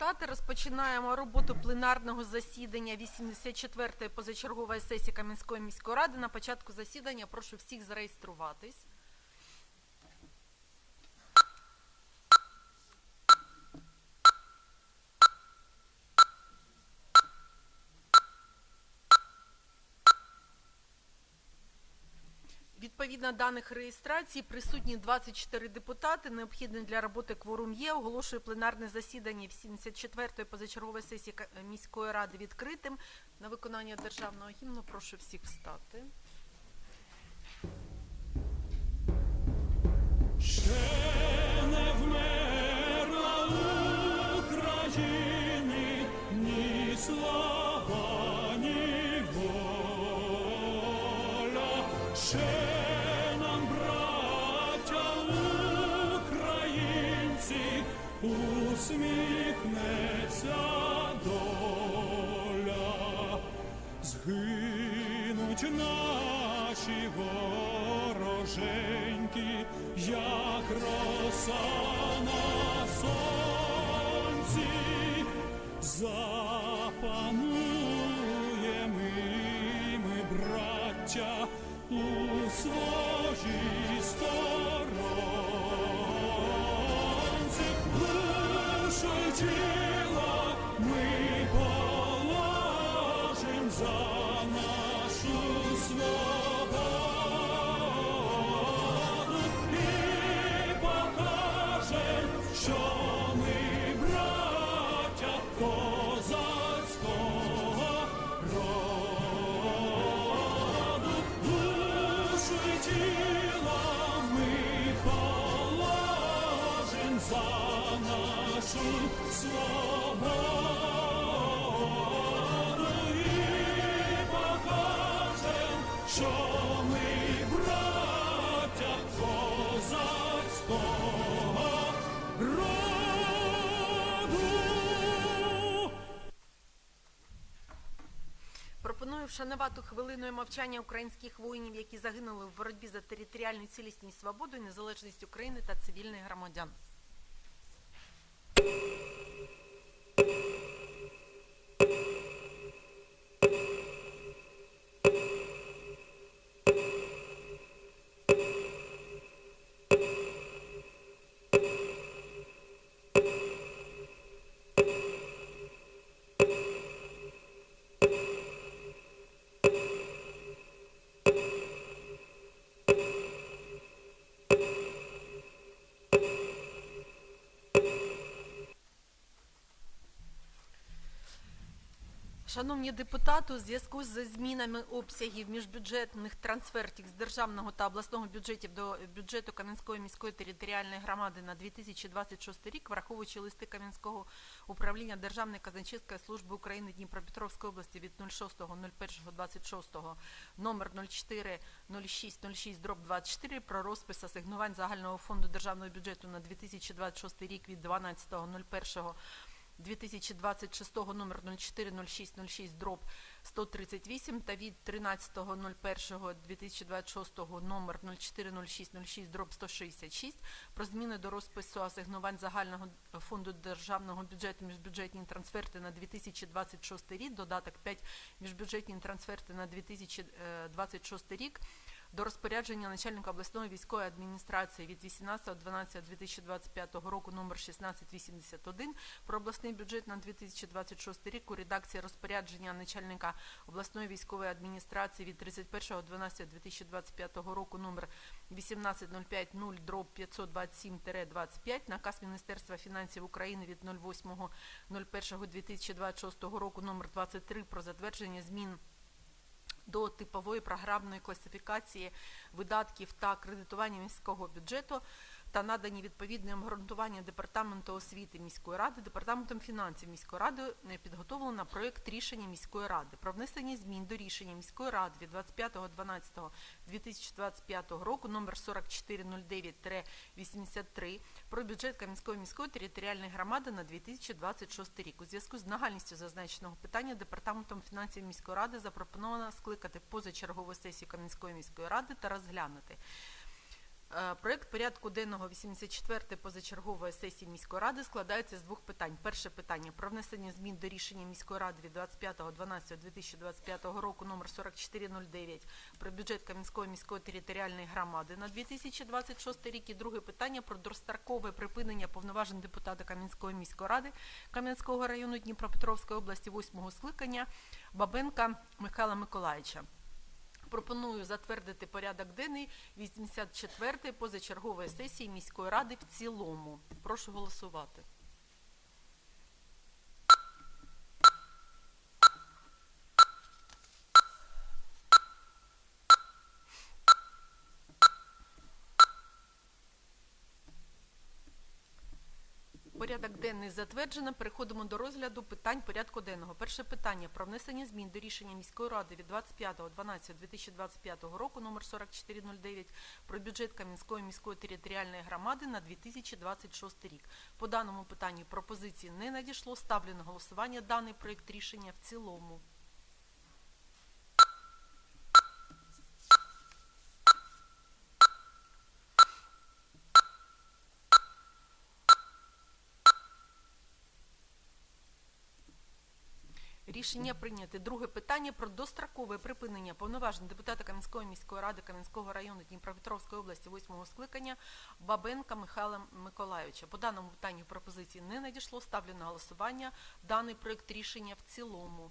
депутати, розпочинаємо роботу пленарного засідання 84-ї позачергової сесії Кам'янської міської ради. На початку засідання прошу всіх зареєструватись. Відповідно даних реєстрації присутні 24 депутати. Необхідний для роботи кворум є. Оголошую пленарне засідання 74-ї позачергової сесії міської ради відкритим. На виконання державного гімну прошу всіх встати. Згинуть наші вороженьки, як роса на сонці, запануєм ми, браття, у своїй сторонці, душу й тіло ми положим за нашу свободу вшанувати хвилиною мовчання українських воїнів, які загинули в боротьбі за територіальну цілісність, свободу і незалежність України та цивільних громадян. Шановні депутати, у зв'язку з змінами обсягів міжбюджетних трансфертів з державного та обласного бюджетів до бюджету Кам'янської міської територіальної громади на 2026 рік, враховуючи листи Кам'янського управління Державної казначейської служби України Дніпропетровської області від 06.01.26 номер 040606 дроб 24 про розпис асигнувань загального фонду державного бюджету на 2026 рік від 12.01 2026 номер 040606 дроб 138 та від 13.01.2026 номер 040606 дроб 166 про зміни до розпису асигнувань загального фонду державного бюджету міжбюджетні трансферти на 2026 рік, додаток 5 міжбюджетні трансферти на 2026 рік до розпорядження начальника обласної військової адміністрації від 18.12.2025 року номер 1681 про обласний бюджет на 2026 рік у редакції розпорядження начальника обласної військової адміністрації від 31.12.2025 року номер 18050 дроб 527-25 наказ Міністерства фінансів України від 08.01.2026 року номер 23 про затвердження змін до типової програмної класифікації видатків та кредитування міського бюджету та надані відповідне обґрунтування департаменту освіти міської ради, департаментом фінансів міської ради е, підготовлено проект рішення міської ради про внесення змін до рішення міської ради від 25.12.2025 року номер 4409-83 про бюджет Кам'янської міської територіальної громади на 2026 рік. У зв'язку з нагальністю зазначеного питання департаментом фінансів міської ради запропоновано скликати позачергову сесію Кам'янської міської ради та розглянути Проект порядку денного 84-ї позачергової сесії міської ради складається з двох питань. Перше питання про внесення змін до рішення міської ради від 25.12.2025 року номер 4409 про бюджет Кам'янської міської територіальної громади на 2026 рік. І друге питання про дострокове припинення повноважень депутата Кам'янської міської ради Кам'янського району Дніпропетровської області 8 скликання Бабенка Михайла Миколаївича. Пропоную затвердити порядок денний 84-ї позачергової сесії міської ради в цілому. Прошу голосувати. Порядок денний затверджено. Переходимо до розгляду питань порядку денного. Перше питання про внесення змін до рішення міської ради від 25.12.2025 року номер 4409 про бюджет Кам'янської міської територіальної громади на 2026 рік. По даному питанню пропозиції не надійшло. Ставлю на голосування даний проєкт рішення в цілому. Рішення прийняте. Друге питання про дострокове припинення повноважень депутата Кам'янської міської ради Кам'янського району Дніпропетровської області 8 скликання Бабенка Михайла Миколайовича. По даному питанню пропозиції не надійшло. Ставлю на голосування даний проект рішення в цілому.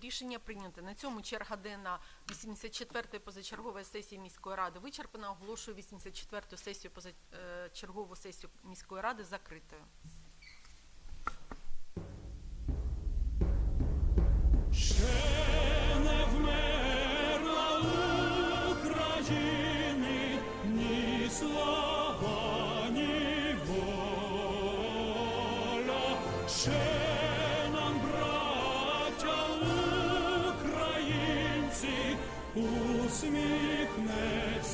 Рішення прийнято. На цьому черга денна 84-ї позачергової сесії міської ради вичерпана. Оголошую 84-ту сесію позачергову сесію міської ради закритою. Слава, ні воля. Ще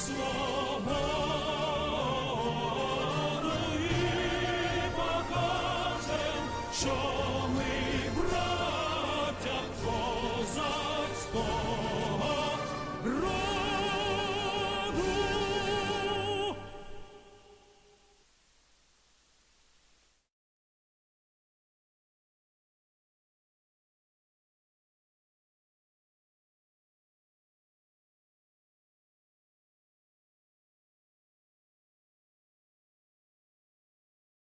свободу покажем, що